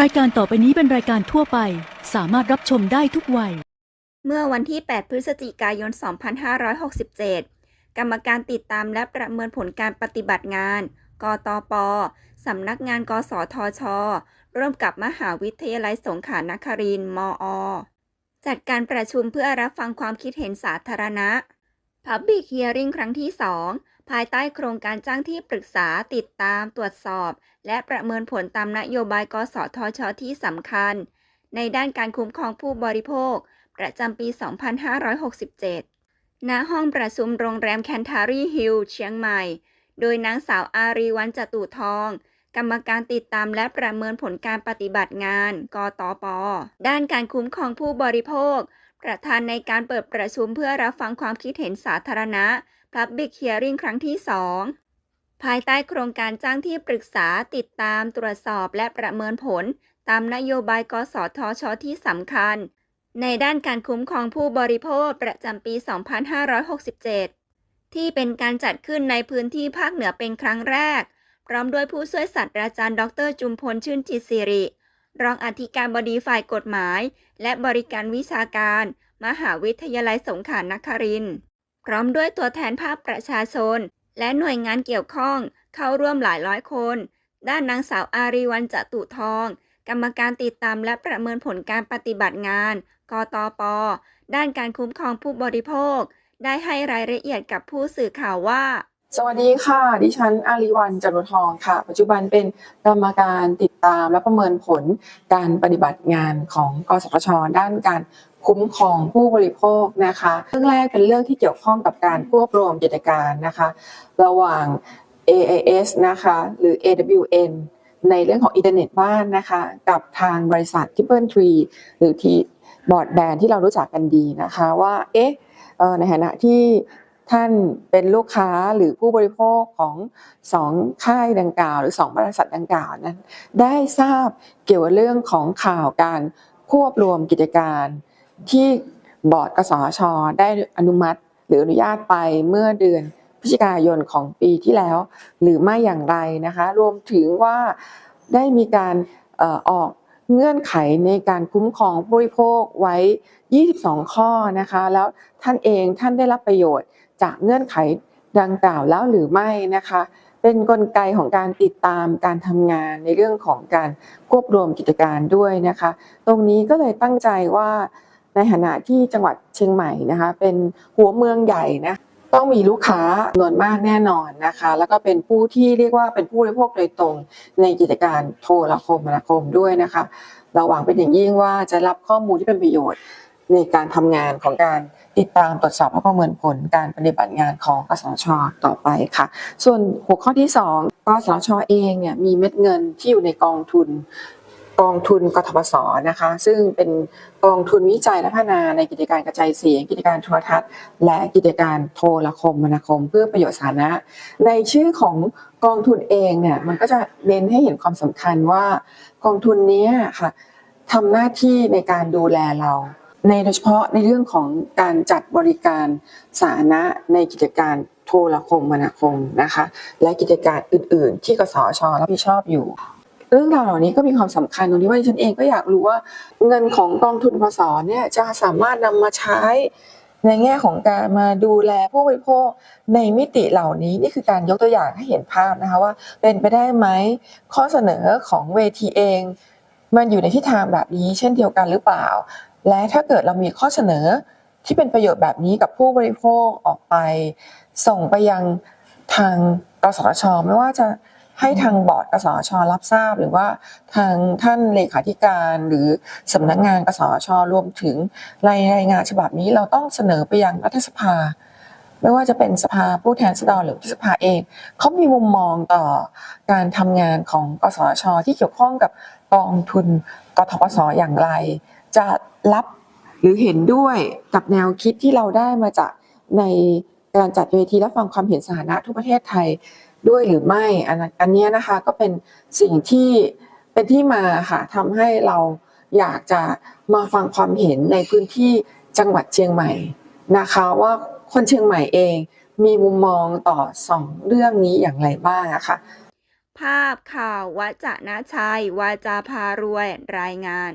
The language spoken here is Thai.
รายการต่อไปนี้เป็นรายการทั่วไป สามารถรับชมได้ทุกวัย เมื่อวันที่ 8 พฤศจิกายน 2567 กรรมการติดตามและประเมินผลการปฏิบัติงาน กตป สำนักงาน กสทช ร่วมกับมหาวิทยาลัยสงขลานครินทร์มอ จัดการประชุมเพื่อรับฟังความคิดเห็นสาธารณะ Public Hearing ครั้งที่ 2 ภายใต้โครงการจ้างที่ปรึกษาติดตามตรวจสอบ และประเมินผลตามนโยบายกสทชที่สำคัญ ในด้านการคุ้มครองผู้บริโภค ประจำปี 2567 ณ ห้องประชุมโรงแรมแคนทารีฮิลล์เชียงใหม่ โดยนางสาวอารีวันจตุทองกรรมการติดตามและประเมินผลการปฏิบัติงาน กตป ด้านการคุ้มครองผู้บริโภค ประธานในการเปิดประชุมเพื่อรับฟังความคิดเห็นสาธารณะ Public Hearing ครั้งที่ 2 ภายใต้โครงการจ้างที่ปรึกษาติดตามตรวจสอบและประเมินผล ตามนโยบายกสทช ที่สำคัญ ในด้านการคุ้มครองผู้บริโภคประจำปี 2567 ที่เป็นการจัดขึ้นในพื้นที่ภาคเหนือเป็นครั้งแรก พร้อมด้วยผู้ช่วยศาสตราจารย์ ดร จุมพลชื่นจิตสิริรองอธิการบดีฝ่ายกฎหมาย และบริการวิชาการ มหาวิทยาลัยสงขลานครินทร์ พร้อมด้วยตัวแทนภาคประชาชน และหน่วยงานเกี่ยวข้องเข้าร่วมหลายร้อยคน ด้านนางสาวอารีวันจตุทอง กรรมการติดตามและประเมินผลการปฏิบัติงานกตป ด้านการคุ้มครองผู้บริโภค ได้ให้รายละเอียดกับผู้สื่อข่าวว่า สวัสดีค่ะ ดิฉันอารีวันจรุทองค่ะ ปัจจุบันเป็นกรรมการติดตามและประเมินผลการปฏิบัติงานของกสทช ด้านการคุ้มครองผู้บริโภคนะคะ เรื่องแรกเป็นเรื่องที่เกี่ยวข้องกับการควบรวมกิจการนะคะ ระหว่าง AIS นะคะ หรือ AWN ในเรื่องของอินเทอร์เน็ตบ้านนะคะ กับทางบริษัท Triple Tree หรือที่บอร์ดแบนที่เรารู้จักกันดีนะคะว่าเอ๊ะในฐานะที่ ท่านเป็นลูกค้าหรือผู้บริโภคของสองค่ายดังกล่าว หรือสองบริษัทดังกล่าวนั้น ได้ทราบเกี่ยวกับเรื่องของข่าวการควบรวมกิจการ ที่บอร์ดกสชได้อนุมัติ หรืออนุญาตไปเมื่อเดือนพฤศจิกายนของปีที่แล้ว หรือไม่อย่างไรนะคะรวมถึงว่าได้มีการออออกเงื่อนไขในการคุ้มครองผู้บริโภคไว้ 22 ข้อนะคะ แล้วท่านเองท่านได้รับประโยชน์ จากเงื่อนไขดังกล่าวแล้วหรือไม่นะคะ เป็นนกลไกของการติดตามการทำงานในเรื่องของการควบรวมกิจการด้วยนะคะ ตรงนี้ก็เลยตั้งใจว่าในฐานะที่จังหวัดเชียงใหม่นะคะ เป็นหัวเมืองใหญ่นะต้องมีลูกค้าจำนวนมากแน่นอนนะคะ แล้วก็เป็นผู้ที่เรียกว่าเป็นผู้บริโภคโดยตรงในกิจการโทรคมนาคมด้วยนะคะ เราหวังเป็นอย่างยิ่งว่าจะรับข้อมูลที่เป็นประโยชน์ ในการทำงานของการติดตามตรวจสอบและประเมินผลการปฏิบัติงานของกสชต่อไปค่ะ ส่วนหัวข้อที่ 2กสชเองเนี่ยมีเม็ดเงินที่อยู่ในกองทุนกองทุนกทปสนะคะ ซึ่งเป็นกองทุนวิจัยและพัฒนาในกิจการกระจายเสียง กิจการโทรทัศน์ และกิจการโทรคมนาคม เพื่อประโยชน์สาธารณะ ในชื่อของกองทุนเองเนี่ยมันก็จะเน้นให้เห็นความสำคัญว่ากองทุนนี้ค่ะทำหน้าที่ในการดูแลเรา ในโดยเฉพาะในเรื่องของการจัดบริการสาธารณะในกิจการโทรคมนาคมนะคะ และกิจการอื่น ๆ ที่กสชรับผิดชอบอยู่ เรื่องราวเหล่านี้ก็มีความสำคัญตรงที่ว่าฉันเองก็อยากรู้ว่าเงินของกองทุนพสเนี่ยจะสามารถนำมาใช้ในแง่ของการมาดูแลผู้บริโภคในมิติเหล่านี้นี่คือการยกตัวอย่างให้เห็นภาพนะคะว่าเป็นไปได้ไหมข้อเสนอของเวทีเอง มันอยู่ในทิศทางแบบนี้เช่นเดียวกันหรือเปล่า และถ้าเกิดเรามีข้อเสนอที่เป็นประโยชน์แบบนี้กับผู้บริโภคออกไป ส่งไปยังทางกสชไม่ว่าจะให้ทางบอร์ดกสชรับทราบ หรือว่าทางท่านเลขาธิการหรือสำนักงานกสชรวมถึงรายงานฉบับนี้เราต้องเสนอไปยังรัฐสภา ไม่ว่าจะเป็นสภาผู้แทนราษฎรหรือวุฒิสภาเองเขามีมุมมองต่อการทำงานของกสชที่เกี่ยวข้องกับกองทุนกทปสอย่างไร จะรับหรือเห็นด้วยกับแนวคิดที่เราได้มาจากในการจัดเวทีรับฟังความเห็นสาธารณะทั่วประเทศไทยด้วยหรือไม่อันอันนี้นะคะก็เป็นสิ่งที่เป็นที่มาค่ะทำให้เราอยากจะมาฟังความเห็นในพื้นที่จังหวัดเชียงใหม่นะคะ ว่าคนเชียงใหม่เองมีมุมมองต่อสองเรื่องนี้อย่างไรบ้างะค่ะ ภาพข่าววัจนะชัย วาจาพารวยรายงาน